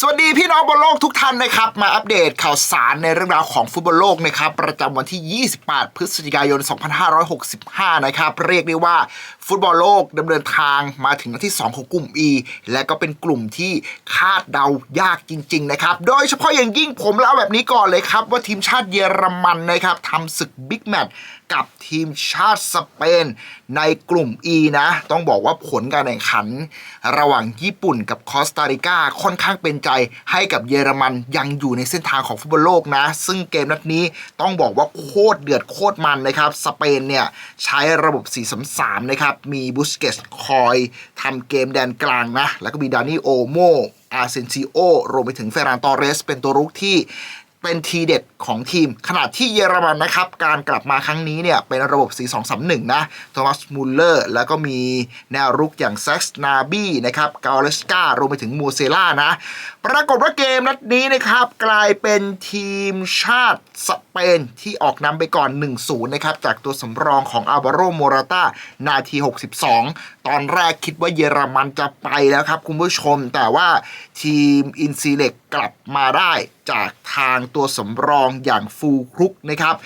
สวัสดีพี่น้องบอลโลกทุกท่านนะครับ มาอัปเดตข่าวสารในเรื่องราวของฟุตบอลโลกนะครับ ประจำวันที่ 28 พฤศจิกายน 2565 นะครับ เรียกได้ว่า ฟุตบอลโลกดำเนินทางมาถึงนัดที่ 2 ของกลุ่ม E และก็เป็นกลุ่มที่คาดเดายากจริง ๆ นะครับ โดยเฉพาะอย่างยิ่งผมเล่าแบบนี้ก่อนเลยครับ ว่าทีมชาติเยอรมันนะครับทำศึกบิ๊กแมตช์กับทีมชาติสเปนในกลุ่ม E นะ ต้องบอกว่าผลการแข่งขัน ระหว่างญี่ปุ่นกับคอสตาริกาค่อนข้างเป็นใจให้กับเยอรมันยังอยู่ในเส้นทางของฟุตบอลโลกนะ ซึ่งเกมนัดนี้ต้องบอกว่าโคตรเดือดโคตรมันนะครับสเปนเนี่ยใช้ระบบ4-3-3นะครับมีบุสเกสคอยทำเกมแดนกลางนะ แล้วก็มีดานิโอโมอาเซนซิโอรวมไปถึงเฟรานตอเรส เป็นตัวรุกที่ เป็นทีเด็ดของทีม ขณะที่เยอรมันนะครับ การกลับมาครั้งนี้เนี่ย เป็นระบบ 4-2-3-1 นะโทมัสมูลเลอร์ แล้วก็มีแนวรุกอย่างแซ็กซ์นาบี้นะครับกาเลสการวมไปถึงมูเซล่านะ ปรากฏว่าเกมนัดนี้นะครับ กลายเป็นทีมชาติสเปนที่ออกนำไปก่อน 1-0 นะครับ จากตัวสำรองของอัลวาโรโมราตานาที 62 ตอนแรกคิดว่าเยอรมันจะไปแล้วครับคุณผู้ชมแต่ว่าทีมอินซีเล็กกลับมาได้จากทางตัวสำรองอย่างฟูครุกนะครับ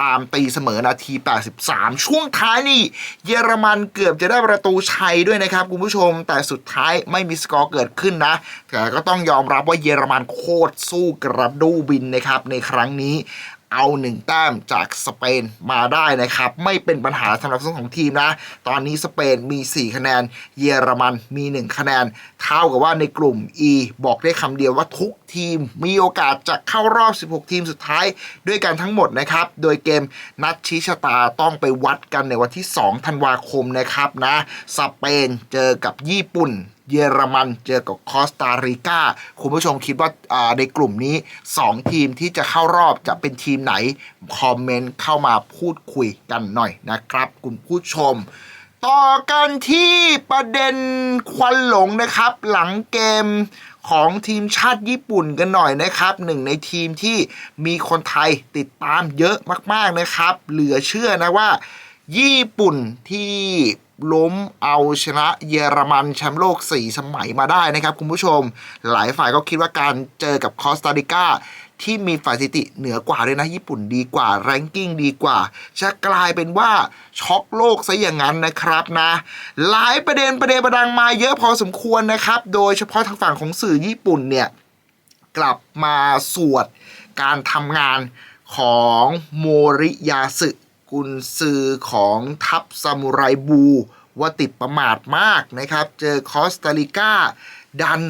ตามตีเสมอนาที 83 ช่วงท้ายนี่เยอรมันเกือบจะได้ประตูชัยด้วยนะครับคุณผู้ชม แต่สุดท้ายไม่มีสกอร์เกิดขึ้นนะ แต่ก็ต้องยอมรับว่าเยอรมันโคตรสู้กระดูบินนะครับในครั้งนี้ เอาหนึ่งแต้มจากสเปนมาได้นะครับ ไม่เป็นปัญหาสำหรับทั้งสองทีมนะ ตอนนี้สเปนมี 4 คะแนน เยอรมันมี 1 คะแนน เท่ากับว่าในกลุ่ม E บอกได้คำเดียวว่าทุกทีมมีโอกาสจะเข้ารอบ 16 ทีมสุดท้ายด้วยกันทั้งหมดนะครับ โดยเกมนัดชี้ชะตาต้องไปวัดกันในวันที่ 2 ธันวาคมนะครับนะ สเปนเจอกับญี่ปุ่น เยอรมันเจอกับคอสตาริกาคุณผู้ชมคิดว่าาในกลุ่มนี้ 2 ทีมที่จะเข้ารอบจะเป็นทีมไหน คอมเมนต์เข้ามาพูดคุยกันหน่อยนะครับ คุณผู้ชมต่อกันที่ประเด็นควันหลงนะครับ หลังเกมของทีมชาติญี่ปุ่นกันหน่อยนะครับหนึ่งในทีมที่มีคนไทยติดตามเยอะมาก ๆนะครับ เหลือเชื่อนะว่า ญี่ปุ่นที่ ล้มเอาชนะเยอรมันแชมป์โลก 4 สมัยมาได้นะครับคุณผู้ชม หลายฝ่ายก็คิดว่าการเจอกับคอสตาริกาที่มีฝ่ายสถิติเหนือกว่าด้วยนะ ญี่ปุ่นดีกว่า แรงกิ้งดีกว่า จะกลายเป็นว่าช็อกโลกซะอย่างนั้นนะครับนะ หลายประเด็นประเด็นประดังมาเยอะพอสมควรนะครับ โดยเฉพาะทางฝั่งของสื่อญี่ปุ่นเนี่ย กลับมาสวดการทำงานของโมริยาสึ กุนซือของทัพซามูไรบูว่าติดประมาทมากนะครับ เจอคอสตาริกาดัน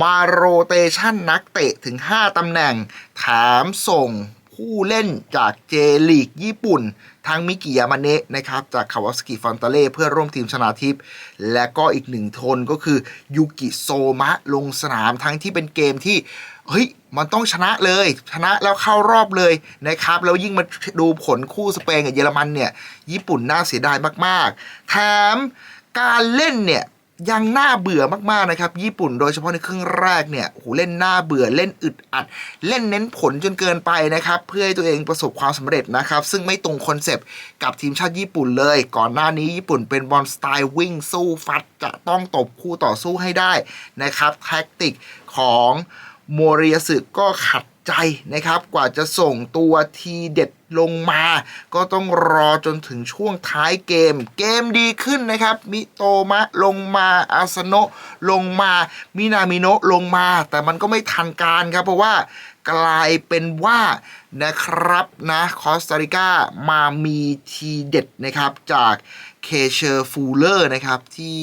มาโรเตชันนักเตะถึง 5 ตำแหน่ง แถมส่งผู้เล่นจากเจลีกญี่ปุ่น ทั้งมิกิยามาเนะนะครับจากคาวาสกิฟอนตาเล่เพื่อร่วมทีมชนาทิพย์และก็อีกหนึ่งทนก็คือยูกิโซมะลงสนามทั้งที่เป็นเกมที่เฮ้ยมันต้องชนะเลย ชนะแล้วเข้ารอบเลยนะครับแล้วยิ่งมาดูผลคู่สเปนกับเยอรมันเนี่ยญี่ปุ่นน่าเสียดายมากๆแถมการเล่นเนี่ย ยังน่าเบื่อมากๆนะครับ ญี่ปุ่นโดยเฉพาะในครึ่งแรกเนี่ยโหเล่นน่าเบื่อเล่นอึดอัด เล่นเน้นผลจนเกินไปนะครับ เพื่อให้ตัวเองประสบความสำเร็จนะครับ ซึ่งไม่ตรงคอนเซปต์กับทีมชาติญี่ปุ่นเลย ก่อนหน้านี้ญี่ปุ่นเป็นบอลสไตล์วิ่งสู้ฟัดจะต้องตบคู่ต่อสู้ให้ได้นะครับแท็กติกของโมเรียสึก็ขัดใจนะครับ กว่าจะส่งตัวทีเด็ด ลงมา ก็ต้องรอจนถึงช่วงท้ายเกม เกมดีขึ้นนะครับ มิโตมะลงมาอาสโนะลงมา มินามิโนะลงมา แต่มันก็ไม่ทันการครับ เพราะว่ากลายเป็นว่านะครับนะคอสตาริกามามีทีเด็ดนะครับจากเคเชอร์ฟูลเลอร์นะครับที่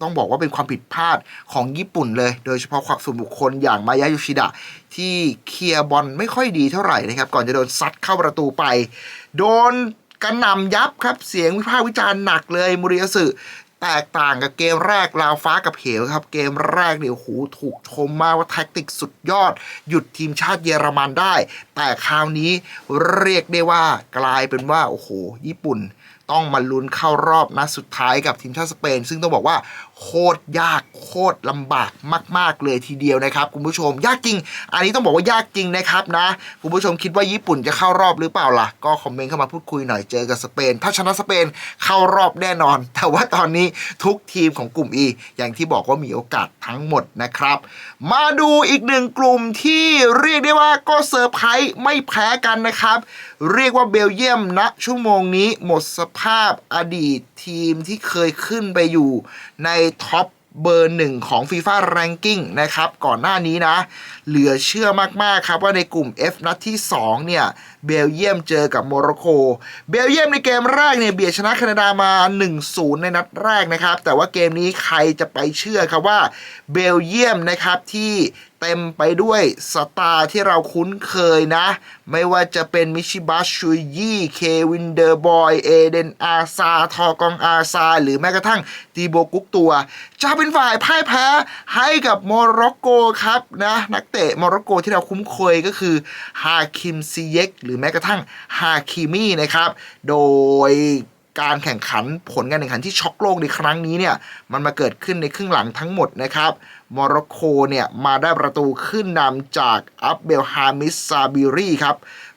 ต้องบอกว่าเป็นความผิดพลาดของญี่ปุ่นเลย โดยเฉพาะความส่วนบุคคลอย่างมายาโยชิดะ ที่เคลียร์บอลไม่ค่อยดีเท่าไหร่นะครับ ก่อนจะโดนซัดเข้าประตูไป โดนกระหน่ำยับครับเสียงวิพากษ์วิจารณ์หนักเลยมูริยสึแตกต่างกับเกมแรกราวฟ้ากับเหวครับ เกมแรกเนี่ยโหถูกชมมากว่าแท็กติกสุดยอด หยุดทีมชาติเยอรมันได้ แต่คราวนี้เรียกได้ว่ากลายเป็นว่า โอ้โห ญี่ปุ่นต้องมาลุ้นเข้ารอบนัดสุดท้ายกับทีมชาติสเปน ซึ่งต้องบอกว่าโคตรยากโคตรลำบากมาก ๆ เลยทีเดียวนะครับคุณผู้ชม ยากจริง อันนี้ต้องบอกว่ายากจริงนะครับนะคุณผู้ชมคิดว่าญี่ปุ่นจะเข้ารอบหรือเปล่าล่ะ ก็คอมเมนต์เข้ามาพูดคุยหน่อยเจอกับสเปน ถ้าชนะสเปนเข้ารอบแน่นอน แต่ว่าตอนนี้ทุกทีมของกลุ่ม E อย่างที่บอกว่ามีโอกาสทั้งหมดนะครับ มาดูอีกหนึ่งกลุ่มที่เรียกได้ว่าก็เซอร์ไพรส์ไม่แพ้กันนะครับเรียกว่าเบลเยียมณชั่วโมงนี้หมดสภาพอดีตทีมที่เคยขึ้นไปอยู่ในท็อปเบอร์หนึ่งของ FIFA Ranking นะครับ ก่อนหน้านี้นะ เหลือเชื่อมาก ๆ ครับว่าในกลุ่ม F นัดที่ 2 เนี่ย เบลเยียมเจอกับโมร็อกโก เบลเยียมในเกมแรกเนี่ยเบียดชนะแคนาดามา 1-0 ในนัดแรกนะครับ แต่ว่าเกมนี้ใครจะไปเชื่อครับว่าเบลเยียมนะครับที่เต็มไปด้วยสตาร์ที่เราคุ้นเคยนะ ไม่ว่าจะเป็นมิชิบัชชุยยี่เควินเดอร์บอยเอเดนอาซา ทอกองอาซา หรือแม้กระทั่งตีโบกุกตัว จะเป็นฝ่ายพ่ายแพ้ให้กับโมร็อกโกครับนะ นักเตะโมร็อกโกที่เราคุ้นเคยก็คือฮาคิมซีเยกหรือแม้กระทั่งฮาคิมีนะครับ โดยการแข่งขันผลการแข่งขันที่ช็อกโลกในครั้งนี้เนี่ยมันมาเกิดขึ้นในครึ่งหลังทั้งหมดนะครับโมร็อกโกเนี่ยมาได้ประตูขึ้นนำจากอับเบลฮามิสซาบิรีครับ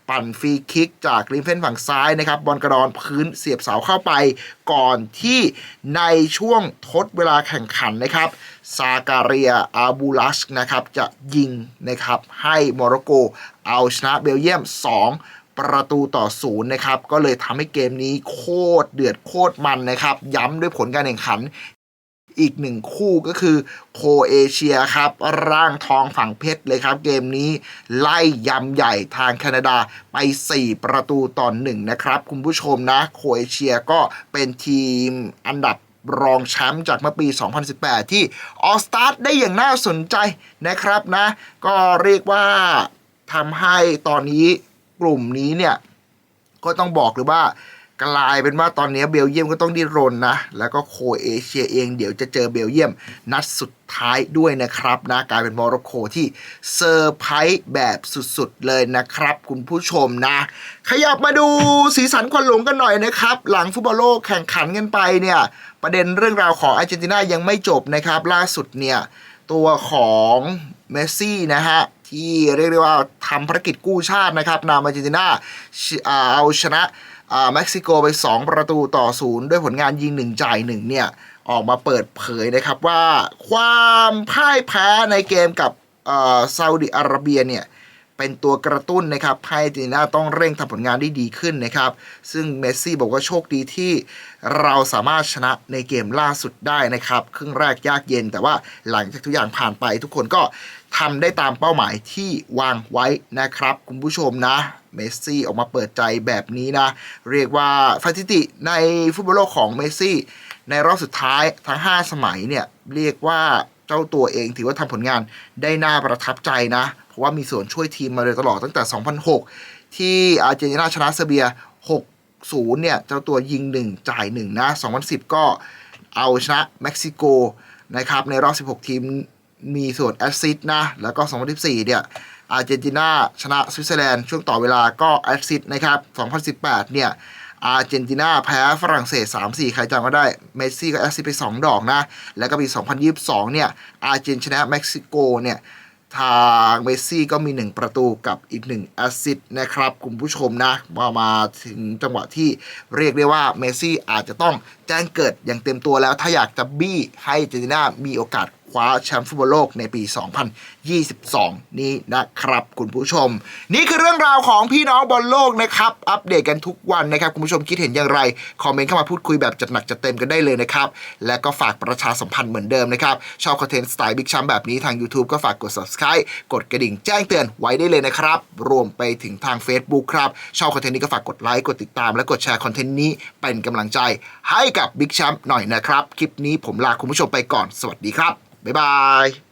ปั่นฟรีคิกจากริมเส้นฝั่งซ้ายนะครับ บอลกระดอนพื้นเสียบเสาเข้าไป ก่อนที่ในช่วงทดเวลาแข่งขันนะครับ ซาการียอาบูลัสนะครับ จะยิงนะครับให้โมร็อกโก เอาชนะเบลเยียม 2 ประตูต่อศูนย์นะครับ ก็เลยทำให้เกมนี้โคตรเดือดโคตรมันนะครับ ย้ำด้วยผลการแข่งขันอีกหนึ่งคู่ก็คือโคเอเชียครับ ร่างทองฝั่งเพชรเลยครับ เกมนี้ไล่ยำใหญ่ทางแคนาดาไป 4 ประตูต่อหนึ่งนะครับ คุณผู้ชมนะโคเอเชียก็เป็นทีมอันดับรองแชมป์จากเมื่อปี 2018 ที่ออสตาร์ได้อย่างน่าสนใจนะครับนะ ก็เรียกว่า ทำให้ตอนนี้กลุ่มนี้เนี่ย ก็ต้องบอกเลยว่ากลายเป็นว่าตอนนี้เบลเยียมก็ต้องดิ้นรนนะ แล้วก็โคเอเชียเองเดี๋ยวจะเจอเบลเยียมนัดสุดท้ายด้วยนะครับนะกลายเป็นโมร็อกโกที่เซอร์ไพรส์แบบสุดๆเลยนะครับ คุณผู้ชมนะ ขยับมาดูสีสันควันหลงกันหน่อยนะครับ หลังฟุตบอลโลกแข่งขันกันไปเนี่ย ประเด็นเรื่องราวของอาร์เจนตินายังไม่จบนะครับ ล่าสุดเนี่ย ตัวของเมสซี่นะฮะ ที่เรียกได้ว่าทำภารกิจกู้ชาตินะครับนำอาร์เจนตินาอ่าเอาชนะเม็กซิโกไป 2 ประตูต่อศูนย์ด้วยผลงานยิง 1 จ่าย 1 เนี่ย ออกมาเปิดเผยนะครับว่าความพ่ายแพ้ในเกมกับซาอุดิอาระเบียเนี่ยเป็นตัวกระตุ้นนะครับให้เจนตินาต้องเร่งทำผลงานได้ดีขึ้นนะครับ ซึ่งเมสซี่บอกว่าโชคดีที่เราสามารถชนะในเกมล่าสุดได้นะครับ ครึ่งแรกยากเย็น แต่ว่าหลังจากทุกอย่างผ่านไปทุกคนก็ ทำได้ตามเป้าหมายที่วางไว้นะครับ คุณผู้ชมนะเมสซี่ออกมาเปิดใจแบบนี้นะ เรียกว่าสถิติในฟุตบอลโลกของเมสซี่ ในรอบสุดท้ายทั้ง 5 สมัยเนี่ย เรียกว่าเจ้าตัวเองถือว่าทำผลงานได้น่าประทับใจนะ เพราะว่ามีส่วนช่วยทีมมาโดยตลอดตั้งแต่ 2006 ที่อาร์เจนตินาชนะเซอร์เบีย 6-0 เนี่ย เจ้าตัวยิง 1 จ่าย 1 นะ 2010 ก็เอาชนะเม็กซิโกนะครับในรอบ 16 ทีม มีส่วนแอสซิสนะ แล้วก็ 2014 เนี่ย อาร์เจนตินาชนะสวิตเซอร์แลนด์ช่วงต่อเวลาก็แอสซิสนะครับ 2018 เนี่ย อาร์เจนตินาแพ้ฝรั่งเศส 3-4 ใครจำก็ได้ เมสซี่ก็แอสซิสไป 2 ดอกนะ แล้วก็ปี 2022 เนี่ย อาร์เจนชนะเม็กซิโก เนี่ย ทางเมสซี่ก็มี 1 ประตูกับอีก 1 แอสซิสนะครับ คุณผู้ชมนะมามาถึงจังหวะที่เรียกได้ว่าเมสซี่อาจจะต้องแจ้งเกิดอย่างเต็มตัวแล้ว ถ้าอยากจะบี้ให้อารเจนตินามีโอกาส คว้าแชมป์ฟุตบอลโลกในปี 2022 นี้นะครับ คุณผู้ชม นี่คือเรื่องราวของพี่น้องบอลโลกนะครับ อัปเดตกันทุกวันนะครับ คุณผู้ชมคิดเห็นอย่างไร คอมเมนต์เข้ามาพูดคุยแบบจัดหนักจัดเต็มกันได้เลยนะครับ และก็ฝากประชาสัมพันธ์เหมือนเดิมนะครับ ชอบคอนเทนต์สไตล์บิ๊กชัมแบบนี้ทาง YouTube ก็ฝากกด subscribe กดกระดิ่งแจ้งเตือนไว้ได้เลยนะครับ รวมไปถึงทาง Facebook ครับชอบคอนเทนต์นี้ก็ฝากกดไลค์กดติดตาม และกดแชร์คอนเทนต์นี้เป็นกำลังใจให้กับบิ๊กชัมหน่อยนะครับ คลิปนี้ผมลาคุณผู้ชมไปก่อน สวัสดีครับ บ๊ายบาย